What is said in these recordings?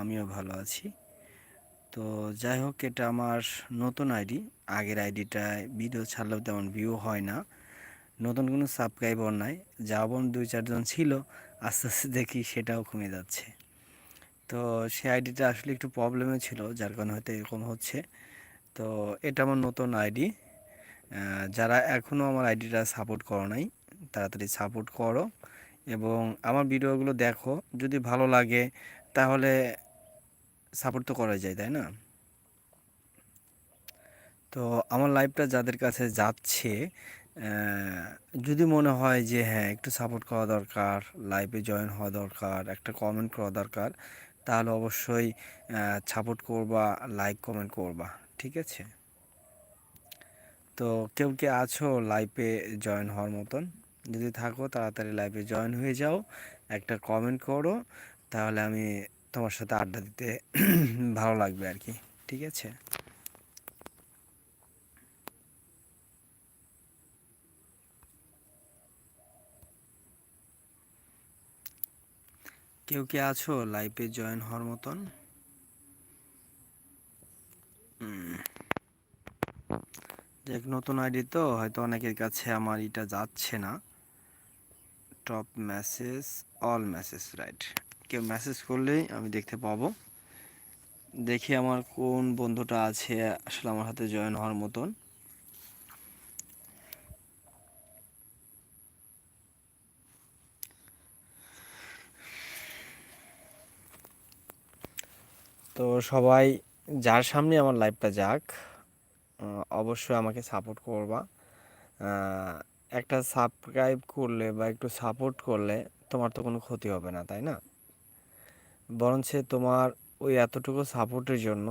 আমিও ভালো আছি। তো যাই হোক, এটা আমার নতুন আইডি। আগের আইডিটায় ভিডিও ছাড়লেও তেমন ভিউ হয় না। নতুন কোনো সাবস্ক্রাইবার নাই। যা বোন দুই চারজন ছিল। আস্তে আস্তে দেখি সেটাও কমে যাচ্ছে। তো সে আইডিটা আসলে একটু প্রবলেমে ছিল, যার কারণে হয়তো এরকম হচ্ছে। তো এটা আমার নতুন আইডি। যারা এখনও আমার আইডিটা সাপোর্ট করো নাই, তাড়াতাড়ি সাপোর্ট করো। এবং আমার ভিডিওগুলো দেখো। যদি ভালো লাগে, তাহলে সাপোর্ট তো করা যায়, তাই না? তো আমার লাইফটা যাদের কাছে যাচ্ছে যদি মনে হয় যে হ্যাঁ একটু সাপোর্ট করা দরকার লাইভে জয়েন হওয়া দরকার, একটা কমেন্ট করা দরকার, তাহলে অবশ্যই সাপোর্ট করবা লাইক কমেন্ট করবা, ঠিক আছে? তো কেউ কে আছো লাইভে জয়েন হওয়ার মতন? যদি থাকো, তাড়াতাড়ি লাইভে জয়েন হয়ে যাও, একটা কমেন্ট করো, তাহলে আমি তোমার সাথে আড্ডা দিতে ভালো লাগবে আর কি, ঠিক আছে? কেউ কে আছো? লাইভে জয়েন হওয়ার মতন? এক নতুন আইডি তো, হয়তো অনেকের কাছে আমার এটা যাচ্ছে না। Top message all message right কেউ মেসেজ করলেই আমি দেখতে পাবো। দেখি আমার কোন বন্ধুটা আছে, আসলে আমার হাতে জয়েন হওয়ার মতন। তো সবাই, যার সামনে আমার লাইফটা যাক অবশ্যই আমাকে সাপোর্ট করবা। একটা সাবস্ক্রাইব করলে বা একটু সাপোর্ট করলে তোমার তো কোনো ক্ষতি হবে না, তাই না? বরঞ্চ তোমার ওই এতটুকু সাপোর্টের জন্য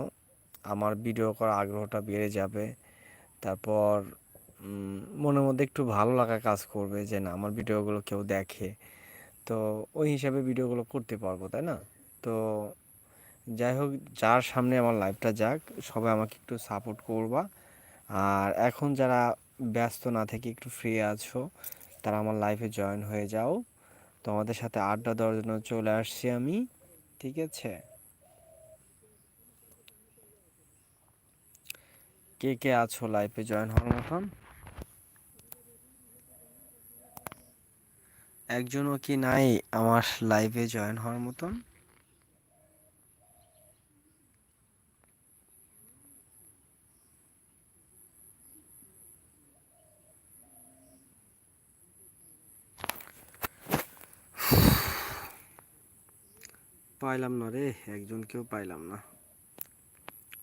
আমার ভিডিও করার আগ্রহটা বেড়ে যাবে। তারপর মনের মধ্যে একটু ভালো লাগা কাজ করবে যে না, আমার ভিডিওগুলো কেউ দেখে। তো ওই হিসাবে ভিডিওগুলো করতে পারব, তাই না? তো যাই হোক, যার সামনে আমার লাইফটা যাক, সবাই আমাকে একটু সাপোর্ট করবা। আর এখন যারা ব্যস্ত না থেকে একটু ফ্রি আছো, তারা আমার লাইফে জয়েন হয়ে যাও। তোমাদের সাথে আড্ডা দেওয়ার জন্য চলে আসছি আমি। ঠিক আছে? কে কে আছো লাইফে জয়েন হওয়ার মতন? একজনও কি নাই আমার লাইভে জয়েন হওয়ার মতন? পাইলাম না রে, একজনকেও পাইলাম না।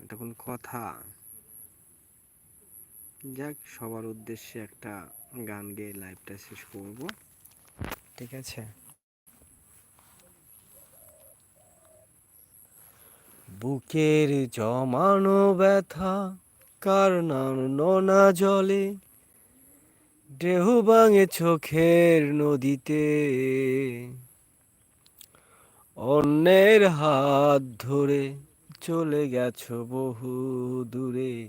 এটা কোন কথা? যাক, সবার উদ্দেশ্যে একটা গান গেয়ে লাইভটা শেষ করব। ঠিক আছে? বুকের জমানো ব্যথা, কার নোনা জলে, দেহ ভাঙে চোখের নদীতে। অন্যের হাত ধরে চলে গেছো বহু দূরে।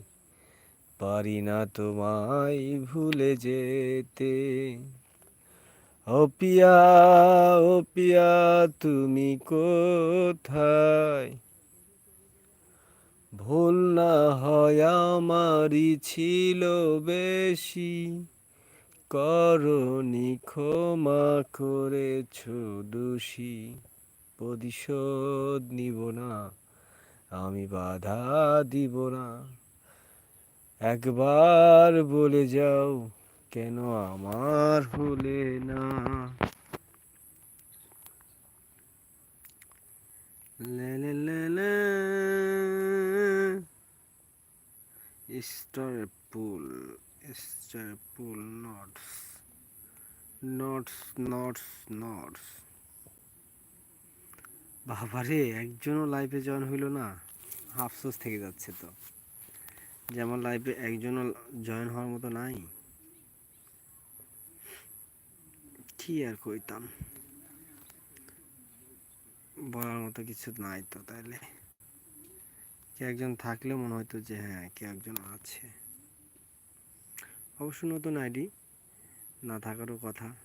পারি না তোমায় ভুলে যেতে। ও পিয়া ও পিয়া, তুমি কোথায়? ভুল না হয় আমারই ছিল বেশি। করনি ক্ষমা করেছ দোষী। প্রতিশোধ নিব না, আমি বাধা দিব না। একবার বলে যাও কেন আমার হলে না? স্টার পুল স্টার পুল, নটস নটস নটস নটস। বাবারে, একজনও লাইভে জয়েন হইল না। আফসোস থেকে যাচ্ছে তো। যেমন লাইভে একজনও জয়েন হওয়ার মতো নাই। কি আর কইতাম? বলার মতো কিছু নাই তো তাইলে। কে একজন থাকলে মনে হয়তো যে হ্যাঁ কে একজন আছে। অবশ্য নতুন আইডি, না থাকারও কথা।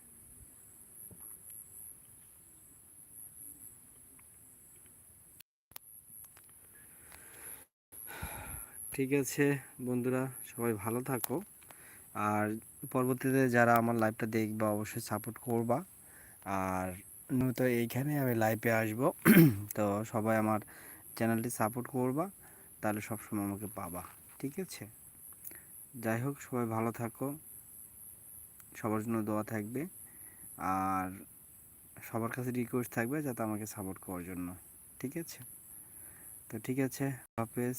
ঠিক আছে, বন্ধুরা, সবাই ভালো থাকো। আর পরবর্তীতে যারা আমার লাইভটা দেখবা, অবশ্যই সাপোর্ট করবা। আর নয়তো এইখানে আমি লাইভে আসব। তো সবাই আমার চ্যানেলটি সাপোর্ট করবা, তাহলে সবসময় আমাকে পাবা। ঠিক আছে? যাই হোক, সবাই ভালো থাকো। সবার জন্য দোয়া থাকবে। আর সবার কাছে রিকোয়েস্ট থাকবে যাতে আমাকে সাপোর্ট করার জন্য। ঠিক আছে? তো ঠিক আছে হাফেজ।